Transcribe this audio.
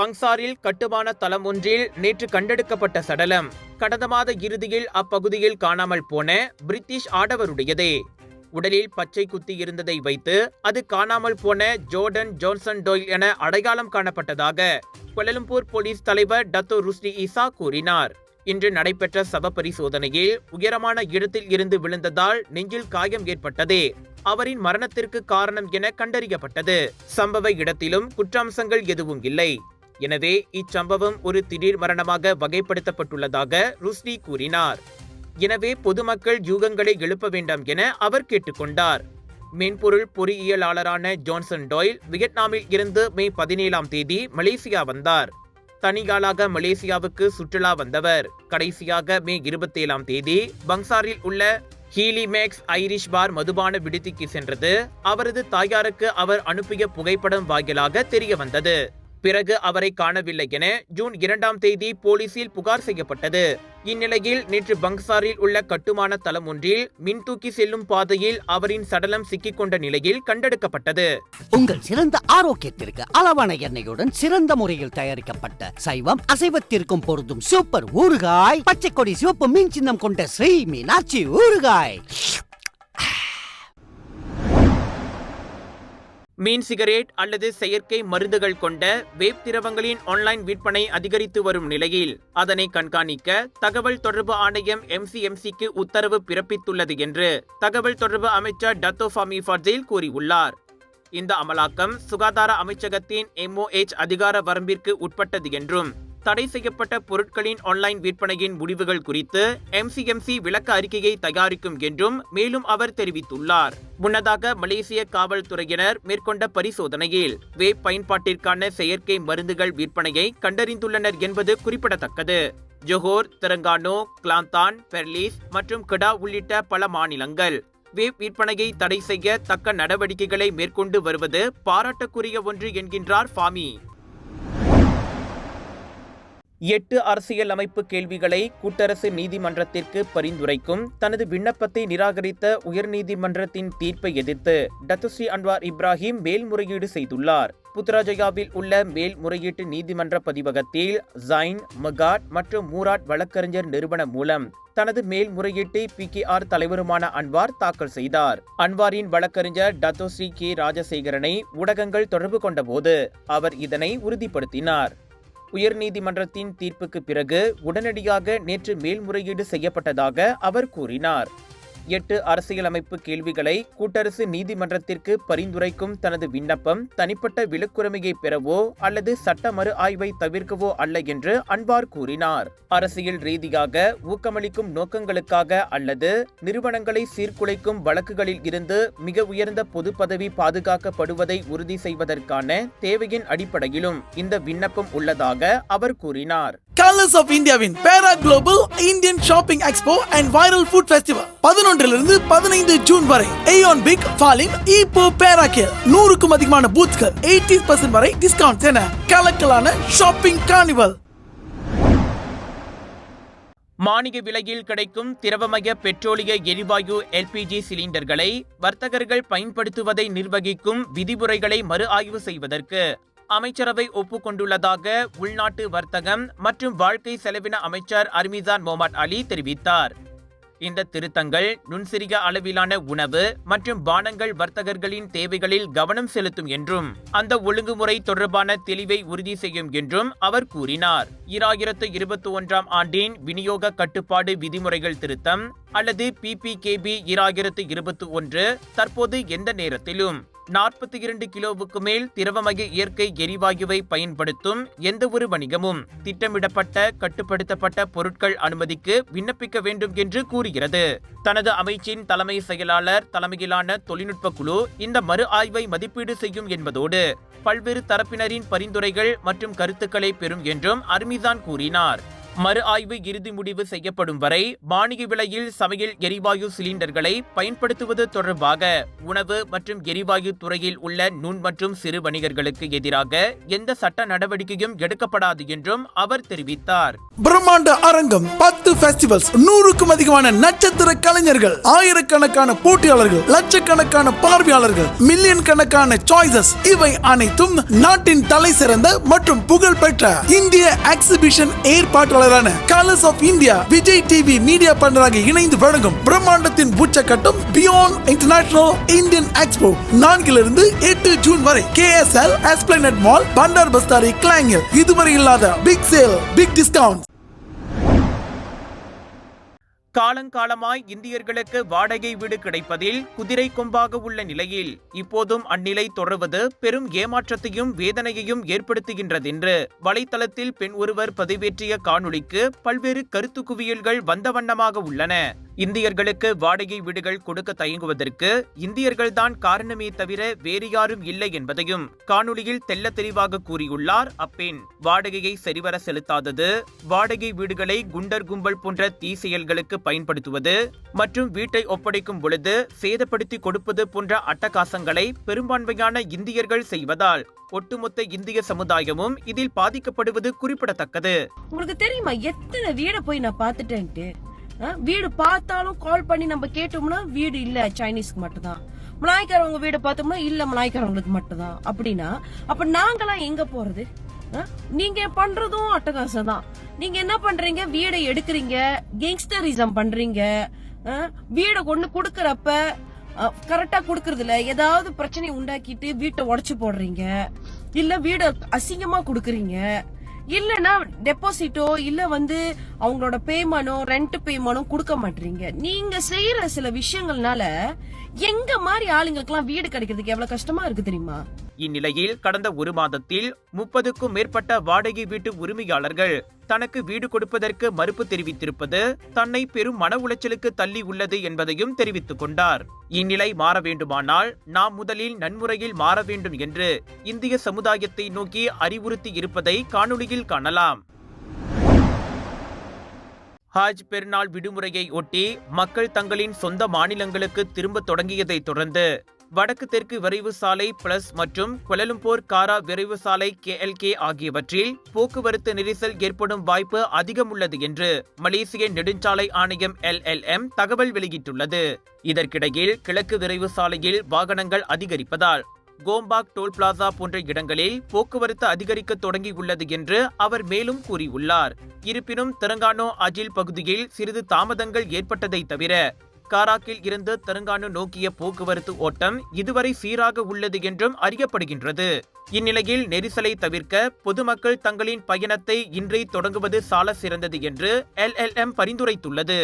பங்சாரில் கட்டுமான தளம் ஒன்றில் நேற்று கண்டெடுக்கப்பட்ட சடலம். கடந்த மாத இறுதியில் அப்பகுதியில் காணாமல் போன பிரிட்டிஷ் ஆடவருடையதே. உடலில் பச்சை குத்தி இருந்ததை வைத்து அது காணாமல் போன ஜோர்டன் ஜோன்சன் டோயில் என அடையாளம் காணப்பட்டதாக கொலலம்பூர் போலீஸ் தலைவர் டத்தோ ருஸ்டி ஈசா கூறினார். இன்று நடைபெற்ற சவ பரிசோதனையில் உயரமான இடத்தில் இருந்து விழுந்ததால் நெஞ்சில் காயம் ஏற்பட்டது. அவரின் மரணத்திற்கு காரணம் என கண்டறியப்பட்டது. சம்பவ இடத்திலும் குற்றாம்சங்கள் எதுவும் இல்லை. எனவே இச்சம்பவம் ஒரு திடீர் மரணமாக வகைப்படுத்தப்பட்டுள்ளதாக ருஸ்டி கூறினார். எனவே பொதுமக்கள் யூகங்களை எழுப்ப வேண்டாம் என அவர் கேட்டுக்கொண்டார். மென்பொருள் பொறியியலாளரான ஜான்சன் டாயில் வியட்நாமில் இருந்து மே பதினேழாம் தேதி மலேசியா வந்தார். தனியாளாக மலேசியாவுக்கு சுற்றுலா வந்தவர். கடைசியாக மே இருபத்தேழாம் தேதி பங்சாரில் உள்ள ஹீலி மேக்ஸ் ஐரிஷ் பார் மதுபான விடுதிக்கு சென்றது. அவரது தாயாருக்கு அவர் அனுப்பிய புகைப்படம் வாயிலாக தெரிய வந்தது பிறகு அவரை காணவில்லை என ஜூன் இரண்டாம் தேதி போலீசில் புகார் செய்யப்பட்டது. இந்நிலையில் நேற்று பங்சாரில் உள்ள கட்டுமான தளம் ஒன்றில் மின் தூக்கி செல்லும் பாதையில் அவரின் சடலம் சிக்கிக்கொண்ட நிலையில் கண்டெடுக்கப்பட்டது. உங்கள் சிறந்த ஆரோக்கியத்திற்கு அளவான எண்ணெயுடன் சிறந்த முறையில் தயாரிக்கப்பட்ட சைவம் அசைவத்திற்கும் பொருந்தும் சூப்பர் ஊறுகாய் பச்சை கொடி சிவப்பு மீன் சின்னம் கொண்ட ஸ்ரீ மீனாட்சி ஊறுகாய். மீன் சிகரெட் அல்லது செயற்கை மருந்துகள் கொண்ட வேப் திரவங்களின் ஆன்லைன் விற்பனை அதிகரித்து வரும் நிலையில் அதனை கண்காணிக்க தகவல் தொடர்பு ஆணையம் எம்சிஎம்சிக்கு உத்தரவு பிறப்பித்துள்ளது என்று தகவல் தொடர்பு அமைச்சர் டத்தோ ஃபாமி கூறியுள்ளார். இந்த அமலாக்கம் சுகாதார அமைச்சகத்தின் எம்ஓஎச் அதிகார வரம்பிற்கு உட்பட்டது என்றும் தடை செய்யப்பட்ட பொருட்களின் ஆன்லைன் விற்பனையின் முடிவுகள் குறித்து எம்சிஎம்சி விளக்க அறிக்கையை தயாரிக்கும் என்றும் மேலும் அவர் தெரிவித்துள்ளார். முன்னதாக மலேசிய காவல்துறையினர் மேற்கொண்ட பரிசோதனையில் வேப் பயன்பாட்டிற்கான செயற்கை மருந்துகள் விற்பனையை கண்டறிந்துள்ளனர் என்பது குறிப்பிடத்தக்கது. ஜொஹோர் தெலங்கானோ கிளாந்தான் பெர்லிஸ் மற்றும் கிடா உள்ளிட்ட பல மாநிலங்கள் வேப் விற்பனையை தடை செய்ய தக்க நடவடிக்கைகளை மேற்கொண்டு வருவது பாராட்டுக்குரிய ஒன்று என்கின்றார் ஃபாமி. எட்டு அரசியல் அமைப்பு கேள்விகளை கூட்டரசு நீதிமன்றத்திற்கு பரிந்துரைக்கும் தனது விண்ணப்பத்தை நிராகரித்த உயர்நீதிமன்றத்தின் தீர்ப்பை எதிர்த்து டத்துஸ்ரீ அன்வார் இப்ராஹிம் மேல்முறையீடு செய்துள்ளார். புத்ராஜயாவில் உள்ள மேல்முறையீட்டு நீதிமன்ற பதிவகத்தில் ஜைன் மகாட் மற்றும் மூராட் வழக்கறிஞர் நிறுவனம் மூலம் தனது மேல்முறையீட்டை பி கே ஆர் தலைவருமான அன்வார் தாக்கல் செய்தார். அன்வாரின் வழக்கறிஞர் டத்தோஸ்ரீ கே ராஜசேகரனை ஊடகங்கள் தொடர்பு கொண்டபோது அவர் இதனை உறுதிப்படுத்தினார். உயர்நீதிமன்றத்தின் தீர்ப்புக்கு பிறகு உடனடியாக நேற்று மேல்முறையீடு செய்யப்பட்டதாக அவர் கூறினார். எட்டு அரசியலமைப்பு கேள்விகளை கூட்டரசு நீதிமன்றத்திற்கு பரிந்துரைக்கும் தனது விண்ணப்பம் தனிப்பட்ட விலக்குரிமையை பெறவோ அல்லது சட்ட மறு ஆய்வை தவிர்க்கவோ அல்ல என்று அன்வார் கூறினார். அரசியல் ரீதியாக ஊக்கமளிக்கும் நோக்கங்களுக்காக அல்லது நிறுவனங்களை சீர்குலைக்கும் வழக்குகளில் இருந்து மிக உயர்ந்த பொது பதவி பாதுகாக்கப்படுவதை உறுதி செய்வதற்கான தேவையின் அடிப்படையிலும் இந்த விண்ணப்பம் உள்ளதாக அவர் கூறினார். கலர்ஸ் ஆஃப் இந்தியாவின் பேரா global Indian shopping expo and viral food festival பதினொன்றிலிருந்து பதினைந்து ஜூன் வரை ஏயோன் பிக் ஃபாலின் இப்போ பேரா கேர் நூறுக்கும் அதிகமான பூத்கள் எயிட்டி பர்சன்ட் வரை டிஸ்கவுண்ட் என கலக்கலான ஷாப்பிங் கார்னிவல் மானிய விலையில் கிடைக்கும் திரவமய பெட்ரோலிய எரிவாயு எல்பிஜி சிலிண்டர்களை வர்த்தகர்கள் பயன்படுத்துவதை நிர்வகிக்கும் விதிமுறைகளை மறு ஆய்வு செய்வதற்கு அமைச்சரவை ஒப்புக்கொண்டுள்ளதாக உள்நாட்டு வர்த்தகம் மற்றும் வாழ்க்கை செலவின அமைச்சர் அர்மிசான் மொஹமட் அலி தெரிவித்தார். இந்த திருத்தங்கள் நுண்சிறிய அளவிலான உணவு மற்றும் பானங்கள் வர்த்தகர்களின் தேவைகளில் கவனம் செலுத்தும் என்றும் அந்த ஒழுங்குமுறை தொடர்பான தெளிவை உறுதி செய்யும் என்றும் அவர் கூறினார். இராயிரத்து இருபத்தி ஒன்றாம் ஆண்டின் விநியோக கட்டுப்பாடு விதிமுறைகள் திருத்தம் அல்லது பிபிகேபி இராயிரத்து இருபத்தி ஒன்று தற்போது எந்த நேரத்திலும் நாற்பத்தி இரண்டு கிலோவுக்கு மேல் திரவமய இயற்கை எரிவாயுவை பயன்படுத்தும் எந்தவொரு வணிகமும் திட்டமிடப்பட்ட கட்டுப்படுத்தப்பட்ட பொருட்கள் அனுமதிக்கு விண்ணப்பிக்க வேண்டும் என்று கூறுகிறது. தனது அமைச்சின் தலைமை செயலாளர் தலைமையிலான தொழில்நுட்ப குழு இந்த மறு ஆய்வை மதிப்பீடு செய்யும் என்பதோடு பல்வேறு தரப்பினரின் பரிந்துரைகள் மற்றும் கருத்துக்களை பெறும் என்றும் அர்மிசான் கூறினார். மறு ஆய்வு இறுதி முடிவு செய்யப்படும் வரை மானிய விலையில் சமையல் எரிவாயு சிலிண்டர்களை பயன்படுத்துவது தொடர்பாக உணவு மற்றும் எரிவாயு துறையில் உள்ள நுண் மற்றும் சிறு வணிகர்களுக்கு எதிராக எந்த சட்ட நடவடிக்கையும் எடுக்கப்படாது என்றும் அவர் தெரிவித்தார். பிரம்மாண்ட அரங்கம் பத்து பெஸ்டிவல்ஸ் நூறுக்கும் அதிகமான நட்சத்திர கலைஞர்கள் ஆயிரக்கணக்கான போட்டியாளர்கள் லட்சக்கணக்கான பார்வையாளர்கள் மில்லியன் கணக்கான சாய்ஸஸ் இவை அனைத்தும் நாட்டின் தலை சிறந்த மற்றும் புகழ்பெற்ற இந்திய exhibition ஏற்பாட்டாளரான colours of India Vijay TV media பண்டராக இணைந்து வழங்கும் பிரம்மாண்டத்தின் உச்சக்கட்டம் பியாண்ட் இன்டர்நேஷனல் இந்தியன் எக்ஸ்போ நான்கிலிருந்து எட்டு ஜூன் வரை கேஎஸ்எல் எஸ்பிளனட் மால் பண்டார் பஸ்தாரி கிளாங்கில் இதுவரை இல்லாத பிக் சேல் பிக் டிஸ்கவுண்ட் காலங்காலமாய் இந்தியர்களுக்கு வாடகை வீடு கிடைப்பதில் குதிரை கொம்பாக உள்ள நிலையில் இப்போதும் அந்நிலை தொடர்வது பெரும் ஏமாற்றத்தையும் வேதனையையும் ஏற்படுத்துகின்றதென்று வலைத்தளத்தில் பெண் ஒருவர் பதிவேற்றிய காணொளிக்கு பல்வேறு கருத்து குவியல்கள் வந்த வண்ணமாக உள்ளன. இந்தியர்களுக்கு வாடகை வீடுகள் கொடுக்க தயங்குவதற்கு இந்தியர்கள்தான் காரணமே தவிர வேறு யாரும் இல்லை என்பதையும் காணொலியில் தெல்ல தெளிவாக கூறியுள்ளார் அப்பெண். வாடகையை சரிவர செலுத்தாதது வாடகை வீடுகளை குண்டர் கும்பல் போன்ற தீ செயல்களுக்கு பயன்படுத்துவது மற்றும் வீட்டை ஒப்படைக்கும் பொழுது சேதப்படுத்தி கொடுப்பது போன்ற அட்டகாசங்களை பெரும்பான்மையான இந்தியர்கள் செய்வதால் ஒட்டுமொத்த இந்திய சமுதாயமும் இதில் பாதிக்கப்படுவது குறிப்பிடத்தக்கது. உங்களுக்கு தெரியுமா? எத்தனை வீடை போய் நான் பார்த்துட்டேன்ட்டு. வீடு பார்த்தாலும் கால் பண்ணி நம்ம கேட்டோம்னா வீடு இல்ல சைனீஸ்க்கு மட்டும்தான். மலாய்க்காரவங்க வீடு பார்த்தோம்னா இல்ல மலாய்க்காரவங்களுக்கு மட்டும்தான். அப்படின்னா அப்ப நாங்களாம் எங்க போறது? ஆ, நீங்க பண்றதும் அட்டகாசம் தான் நீங்க என்ன பண்றீங்க? வீடை எடுக்கிறீங்க கேங்ஸ்டரிசம் பண்றீங்க. ஆ, வீடை கொண்டு கொடுக்கறப்ப கரெக்டா குடுக்கறது இல்ல. ஏதாவது பிரச்சனை உண்டாக்கிட்டு வீட்டை உடைச்சு போடுறீங்க. இல்ல வீடை அசிங்கமா குடுக்கறீங்க. இல்லனா டெபாசிட்டோ இல்ல வந்து அவங்களோட பேமெண்டோ ரெண்ட் பேமெண்டோ கொடுக்க மாட்டீங்க. நீங்க செய்யற சில விஷயங்கள்னால எங்க மாதிரி ஆளுங்களுக்கெல்லாம் வீடு கிடைக்கிறதுக்கு எவ்வளவு கஷ்டமா இருக்கு தெரியுமா? இந்நிலையில் கடந்த ஒரு மாதத்தில் முப்பதுக்கும் மேற்பட்ட வாடகை வீட்டு உரிமையாளர்கள் தனக்கு வீடு கொடுப்பதற்கு மறுப்பு தெரிவித்திருப்பது தன்னை பெரும் மன உளைச்சலுக்கு தள்ளி உள்ளது என்பதையும் தெரிவித்துக் கொண்டார். இந்நிலை மாற வேண்டுமானால் நாம் முதலில் நன்முறையில் மாற வேண்டும் என்று இந்திய சமுதாயத்தை நோக்கி அறிவுறுத்தி இருப்பதை காணொளியில் காணலாம். ஹாஜ் பெருநாள் விடுமுறையை ஒட்டி மக்கள் தங்களின் சொந்த மாநிலங்களுக்கு திரும்ப தொடங்கியதை தொடர்ந்து வடக்கு தெற்கு விரைவு சாலை பிளஸ் மற்றும் கொலலும்போர் காரா விரைவு சாலை கேஎல்கே ஆகியவற்றில் போக்குவரத்து நெரிசல் ஏற்படும் வாய்ப்பு அதிகம் உள்ளது என்று மலேசிய நெடுஞ்சாலை ஆணையம் எல்எல்எம் தகவல் வெளியிட்டுள்ளது. இதற்கிடையில் கிழக்கு விரைவு சாலையில் வாகனங்கள் அதிகரிப்பதால் கோம்பாக் டோல் பிளாசா போன்ற இடங்களில் போக்குவரத்து அதிகரிக்க தொடங்கியுள்ளது என்று அவர் மேலும் கூறியுள்ளார். இருப்பினும் தெலங்கானோ அஜில் பகுதியில் சிறிது தாமதங்கள் ஏற்பட்டதை தவிர காராக்கில் இருந்து தெலங்கானு நோக்கிய போக்குவரத்து ஓட்டம் இதுவரை சீராக உள்ளது என்றும் அறியப்படுகின்றது. இந்நிலையில் நெரிசலை தவிர்க்க பொதுமக்கள் தங்களின் பயணத்தை இன்றே தொடங்குவது சால சிறந்தது என்று எல்எல்எம் பரிந்துரைத்துள்ளது.